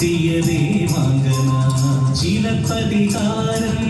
ലോകത്തെത്തിയ മകന ചിലപ്പതികാരം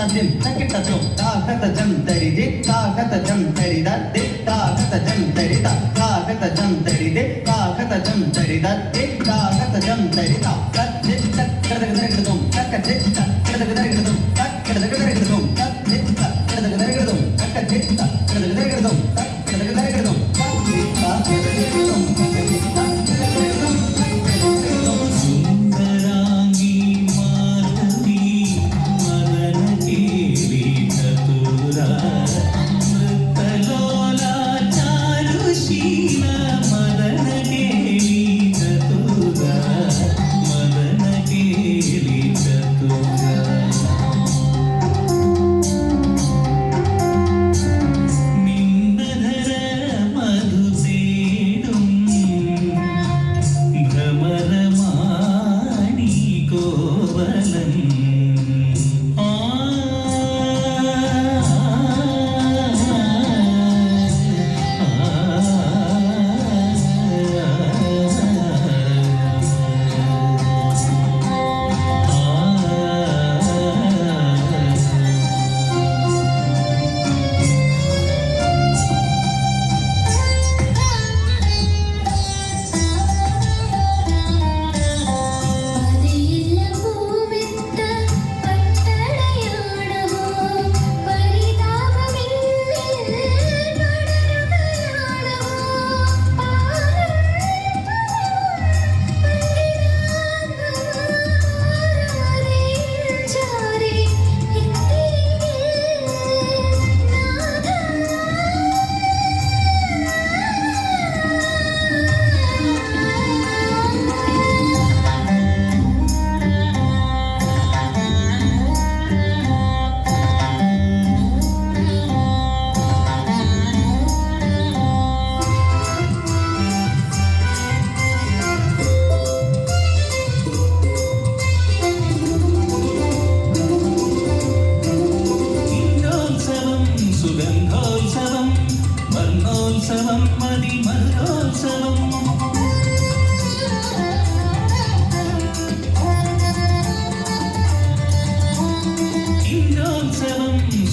సజిన్ చకిటతో తాకత జంతరిది తాకత జంతరిద దే తాకత జంతరిద తాకత జంతరిదే తాకత జంతరిద.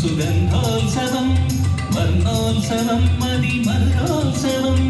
സുഗന്ധോത്സവം വർണോത്സവം മതി മർഗോത്സവം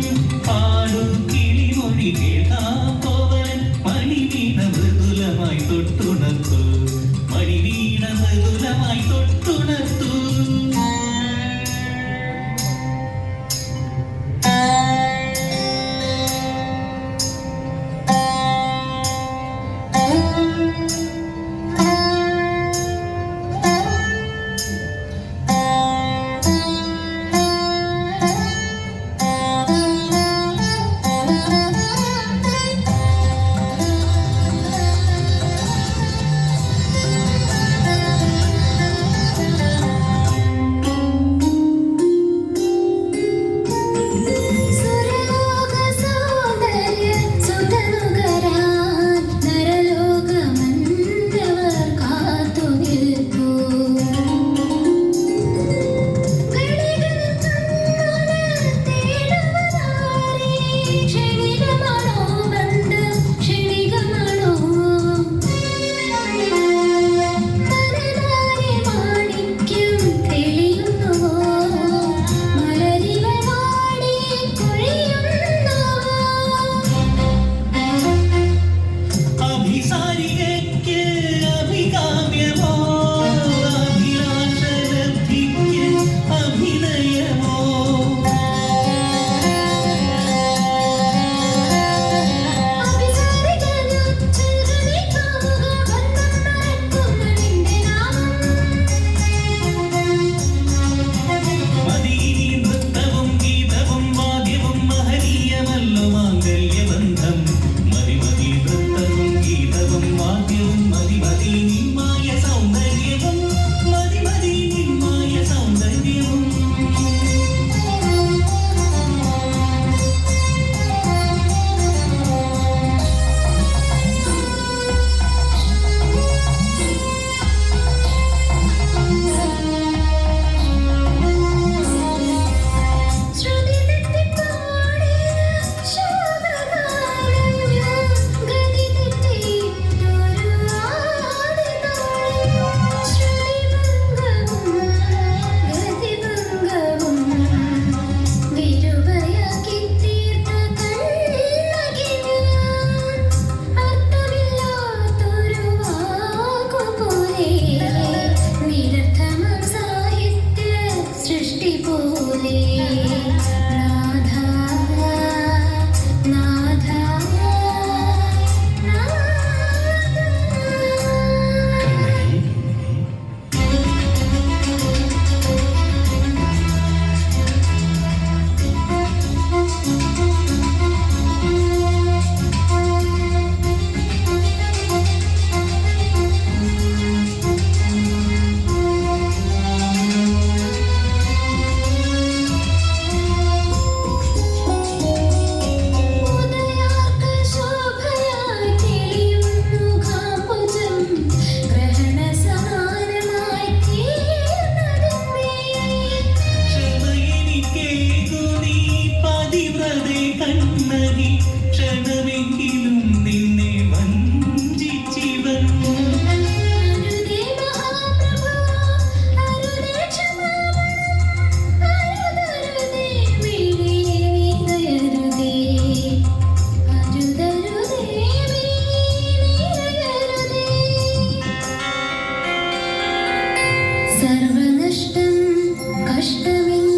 coming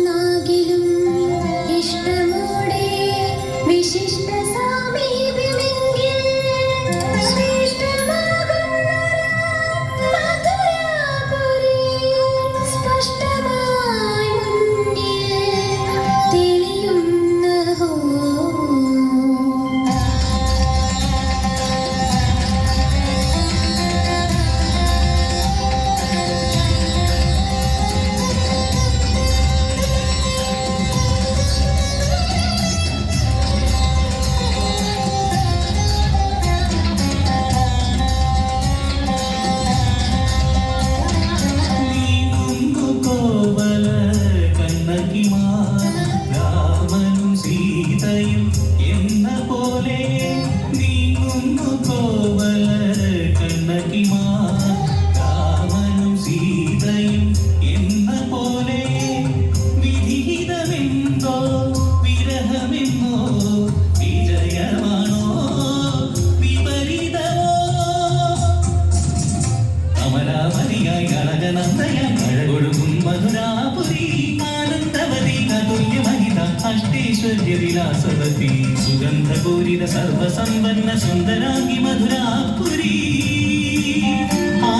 സർവസമ്പന്ന സുന്ദരാംഗി മധുരാപുരി ആ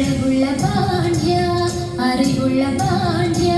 அளவுள்ள பாண்டியா அறிவுள்ள பாண்டியா.